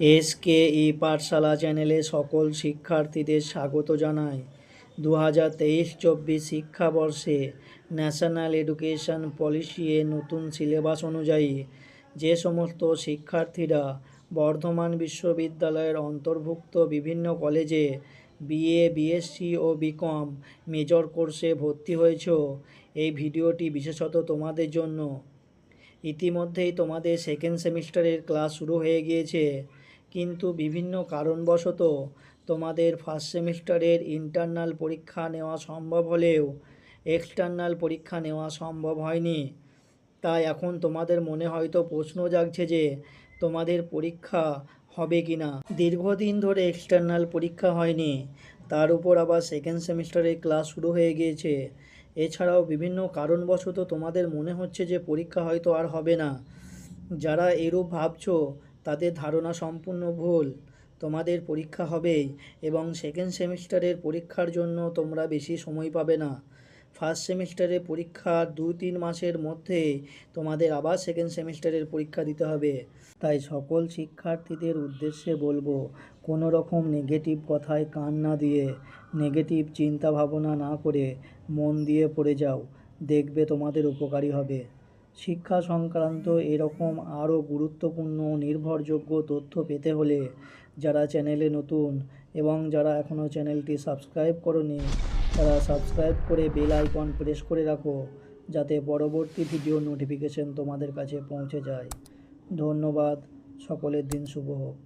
SK ই পাঠশালা চ্যানেলে সকল শিক্ষার্থীদের স্বাগত জানাই। দু হাজার তেইশ চব্বিশ শিক্ষাবর্ষে ন্যাশনাল এডুকেশন পলিসি এর নতুন সিলেবাস অনুযায়ী যে সমস্ত শিক্ষার্থীরা বর্ধমান বিশ্ববিদ্যালয়ের অন্তর্ভুক্ত বিভিন্ন কলেজে বিএ, বিএসসি ও বিকম মেজর কোর্সে ভর্তি হয়েছ, এই ভিডিওটি বিশেষত তোমাদের জন্য। ইতিমধ্যেই তোমাদের সেকেন্ড সেমিস্টারের ক্লাস শুরু হয়ে গিয়েছে। কিন্তু বিভিন্ন কারণবশত তোমাদের ফার্স্ট সেমিস্টারের ইন্টারনাল পরীক্ষা নেওয়া সম্ভব হলেও এক্সটার্নাল পরীক্ষা নেওয়া সম্ভব হয়নি। তাই এখন তোমাদের মনে হয়তো প্রশ্ন জাগছে যে তোমাদের পরীক্ষা হবে কি না দীর্ঘদিন ধরে এক্সটার্নাল পরীক্ষা হয়নি, তার উপর আবার সেকেন্ড সেমিস্টারের ক্লাস শুরু হয়ে গিয়েছে। এছাড়াও বিভিন্ন কারণবশত তোমাদের মনে হচ্ছে যে পরীক্ষা হয়তো আর হবে না। যারা এরূপ ভাবছ তাদের ধারণা সম্পূর্ণ ভুল। তোমাদের পরীক্ষা হবেই এবং সেকেন্ড সেমিস্টারের পরীক্ষার জন্য তোমরা বেশি সময় পাবে না। ফার্স্ট সেমিস্টারের পরীক্ষা দু তিন মাসের মধ্যে তোমাদের আবার সেকেন্ড সেমিস্টারের পরীক্ষা দিতে হবে। তাই সকল শিক্ষার্থীদের উদ্দেশ্যে বলব, কোনো রকম নেগেটিভ কথায় কান না দিয়ে নেগেটিভ চিন্তা ভাবনা না করে মন দিয়ে পড়ে যাও। দেখবে তোমাদের উপকারী হবে। শিক্ষা সংক্রান্ত এরকম আরও গুরুত্বপূর্ণ নির্ভরযোগ্য তথ্য পেতে হলে যারা চ্যানেলে নতুন এবং যারা এখনও চ্যানেলটি সাবস্ক্রাইব করনি, তারা সাবস্ক্রাইব করে বেল আইকন প্রেস করে রাখো, যাতে পরবর্তী ভিডিও নোটিফিকেশন তোমাদের কাছে পৌঁছে যায়। ধন্যবাদ, সকলের দিন শুভ হোক।